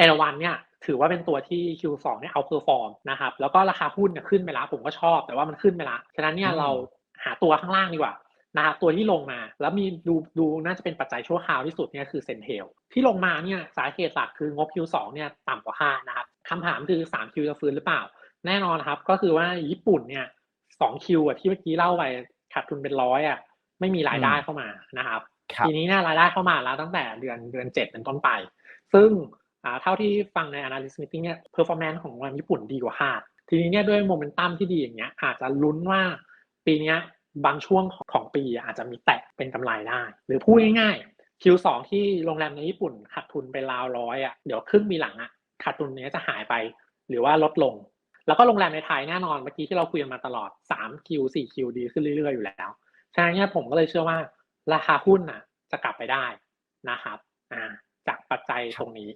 เอราวันเนี่ยถือว่าเป็นตัวที่ Q2 เนี่ยเอาเพอร์ฟอร์มนะครับแล้วก็ราคาหุ้นเนี่ยขึ้นไปแล้วผมก็ชอบแต่ว่ามันขึ้นไปแล้วฉะนั้นเนี่ยเราหาตัวข้างล่างดีกว่านะครับตัวที่ลงมา แล้วมีดูดูน่าจะเป็นปัจจัยชั่วคราวที่สุดเนี่ยคือเซนเทลที่ลงมาเนี่ยสาเหตุหลักคืองบ Q2 เนี่ยต่ำกว่าคาดนะครับคำถามคือ 3Q จะฟื้นหรือเปล่า แน่นอนครับก็คือว่าญี่ปุ่นเนี่ย 2Q อะที่เมื่อกี้เล่าไปขาดทุนเป็นร้อยอะไม่มีรายได้เข้ามานะครับครับทีนี้เนี่ยรายได้เข้ามาแล้วตั้งแต่เดือนเดือนเจ็ดเป็นต้นไป ซึ่งอ่า เท่าที่ฟังใน analyst meeting เนี่ย performance ของโรงแรมญี่ปุ่นดีกว่าคาดทีนี้เนี่ยด้วยโมเมนตัมที่ดีอย่างเงี้ยอาจจะลุ้นว่าปีนี้บางช่วงของปีอาจจะมีแตะเป็นกำไรได้ หรือพูดง่ายๆ Q2 ที่โรงแรมในญี่ปุ่นขาดทุนไปราวร้อยอะเดี๋ยวครึ่งปีหลังอะขาดทุนเนี้ยจะหายไปหรือว่าลดลง แล้วก็โรงแรมในไทยแน่นอนเมื่อกี้ที่เราคุยกันมาตลอด 3Q 4Q ดีขึ้นเรื่อยๆอยู่แล้วฉะนั้นเนี่ยผมก็เลยเชื่อว่าราคาหุ้นน่ะจะกลับไปได้นะครับอ่าจากปัจจัยตรงนี้